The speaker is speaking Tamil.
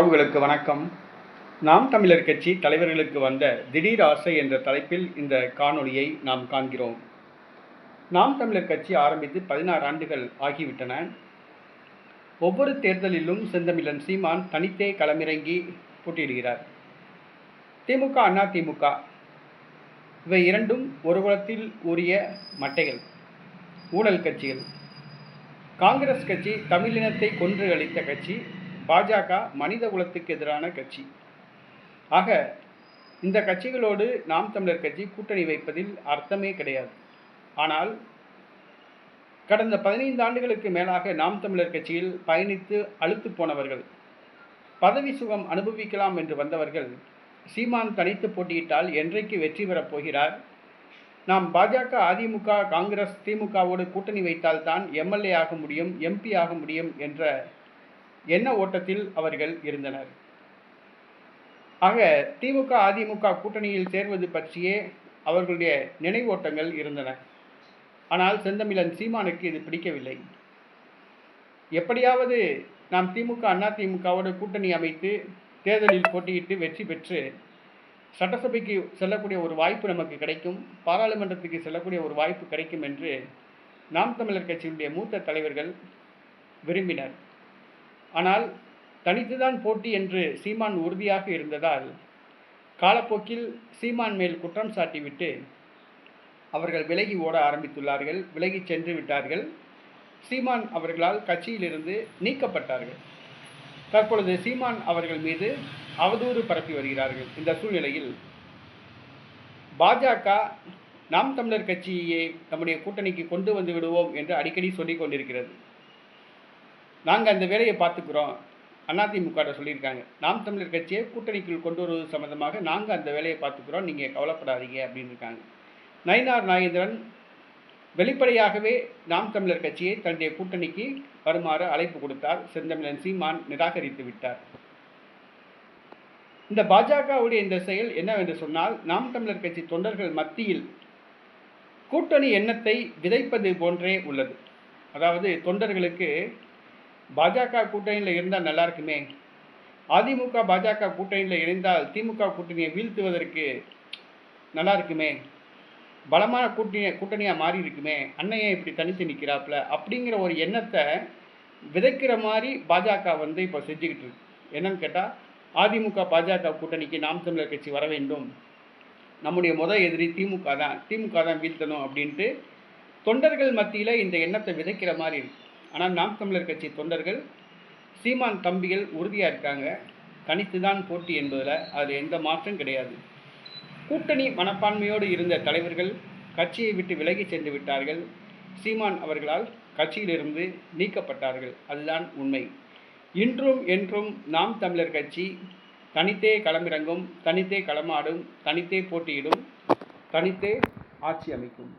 உறவுகளுக்கு வணக்கம். நாம் தமிழர் கட்சி தலைவர்களுக்கு வந்த திடீர் ஆசை என்ற தலைப்பில் இந்த காணொளியை நாம் காண்கிறோம். நாம் தமிழர் கட்சி ஆரம்பித்து பதினாறு ஆண்டுகள் ஆகிவிட்டன. ஒவ்வொரு தேர்தலிலும் செந்தமிழன் சீமான் தனித்தே களமிறங்கி போட்டியிடுகிறார். திமுக அண்ணா திமுக இவை இரண்டும் ஒரு குலத்தில் உரிய மட்டைகள் ஊழல் கட்சிகள். காங்கிரஸ் கட்சி தமிழினத்தை கொன்று அளித்த கட்சி பாஜக மனித குலத்துக்கு எதிரான கட்சி. ஆக இந்த கட்சிகளோடு நாம் தமிழர் கட்சி கூட்டணி வைப்பதில் அர்த்தமே கிடையாது. ஆனால் கடந்த பதினைந்து ஆண்டுகளுக்கு மேலாக நாம் தமிழர் கட்சியில் பயணித்து அழுத்து போனவர்கள் பதவி சுகம் அனுபவிக்கலாம் என்று வந்தவர்கள் சீமான் தனித்து போட்டியிட்டால் என்றைக்கு வெற்றி பெறப் போகிறார்? நாம் பாஜக அதிமுக காங்கிரஸ் திமுகவோடு கூட்டணி வைத்தால்தான் எம்எல்ஏ ஆக முடியும் எம்பி ஆக முடியும் என்ற என்ன ஓட்டத்தில் அவர்கள் இருந்தனர்? ஆக திமுக அதிமுக கூட்டணியில் சேர்வது பற்றியே அவர்களுடைய நினைவோட்டங்கள் இருந்தன. ஆனால் செந்தமிழன் சீமானுக்கு இது பிடிக்கவில்லை. எப்படியாவது நாம் திமுக அண்ணா திமுகவோட கூட்டணி அமைத்து தேர்தலில் போட்டியிட்டு வெற்றி பெற்று சட்டசபைக்கு செல்லக்கூடிய ஒரு வாய்ப்பு நமக்கு கிடைக்கும் பாராளுமன்றத்துக்கு செல்லக்கூடிய ஒரு வாய்ப்பு கிடைக்கும் என்று நாம் தமிழர் கட்சியினுடைய மூத்த தலைவர்கள் விரும்பினர். ஆனால் தனித்துதான் போட்டி என்று சீமான் உறுதியாக இருந்ததால் காலப்போக்கில் சீமான் மேல் குற்றம் சாட்டிவிட்டு அவர்கள் விலகி ஓட ஆரம்பித்துள்ளார்கள் விலகி சென்று விட்டார்கள். சீமான் அவர்களால் கட்சியிலிருந்து நீக்கப்பட்டார்கள். தற்பொழுது சீமான் அவர்கள் மீது அவதூறு பரப்பி வருகிறார்கள். இந்த சூழ்நிலையில் பாஜக நாம் தமிழர் கட்சியை நம்முடைய கூட்டணிக்கு கொண்டு வந்து விடுவோம் என்று அடிக்கடி சொல்லிக் கொண்டிருக்கிறது நாங்கள் அந்த வேலையை பார்த்துக்குறோம். அதிமுக சொல்லியிருக்காங்க. நாம் தமிழர் கட்சியை கூட்டணிக்குள் கொண்டு வருவது சம்மந்தமாக நாங்கள் அந்த வேலையை பார்த்துக்குறோம். நீங்கள் கவலைப்படாதீங்க அப்படின்னு இருக்காங்க நயினார் நாகேந்திரன் வெளிப்படையாகவே நாம் தமிழர் கட்சியை தன்னுடைய கூட்டணிக்கு வருமாறு அழைப்பு கொடுத்தார். செந்தமிழன் சீமான் நிராகரித்து விட்டார். இந்த பாஜகவுடைய இந்த செயல் என்னவென்று சொன்னால் நாம் தமிழர் கட்சி தொண்டர்கள் மத்தியில் கூட்டணி எண்ணத்தை விதைப்பது போன்றே உள்ளது. அதாவது தொண்டர்களுக்கு பாஜக கூட்டணியில் இருந்தால் நல்லா இருக்குமே? அதிமுக பாஜக கூட்டணியில் இணைந்தால் திமுக கூட்டணியை வீழ்த்துவதற்கு நல்லா இருக்குமே? பலமான கூட்டணி கூட்டணியாக மாறி இருக்குமே? அன்னையன் இப்படி தனித்து நிற்கிறாப்புல. அப்படிங்கிற ஒரு எண்ணத்தை விதைக்கிற மாதிரி பாஜக வந்து இப்போ செஞ்சுக்கிட்டு இருக்கு. என்னன்னு கேட்டால் அதிமுக பாஜக கூட்டணிக்கு நாம் தமிழர் கட்சி வர வேண்டும். நம்முடைய முத எதிரி திமுக தான். திமுக தான் வீழ்த்தணும் அப்படின்ட்டு தொண்டர்கள் மத்தியில் இந்த எண்ணத்தை விதைக்கிற மாதிரி இருக்குது ஆனால் நாம் தமிழர் கட்சி தொண்டர்கள் சீமான் தம்பிகள் உறுதியாக இருக்காங்க. தனித்து தான் போட்டி என்பதில் அதில் எந்த மாற்றம் கிடையாது. கூட்டணி மனப்பான்மையோடு இருந்த தலைவர்கள் கட்சியை விட்டு விலகி சென்று விட்டார்கள். சீமான் அவர்களால் கட்சியிலிருந்து நீக்கப்பட்டார்கள். அதுதான் உண்மை. இன்றும் என்றும் நாம் தமிழர் கட்சி தனித்தே களமிறங்கும் தனித்தே களமாடும் தனித்தே போட்டியிடும் தனித்தே ஆட்சி அமைக்கும்.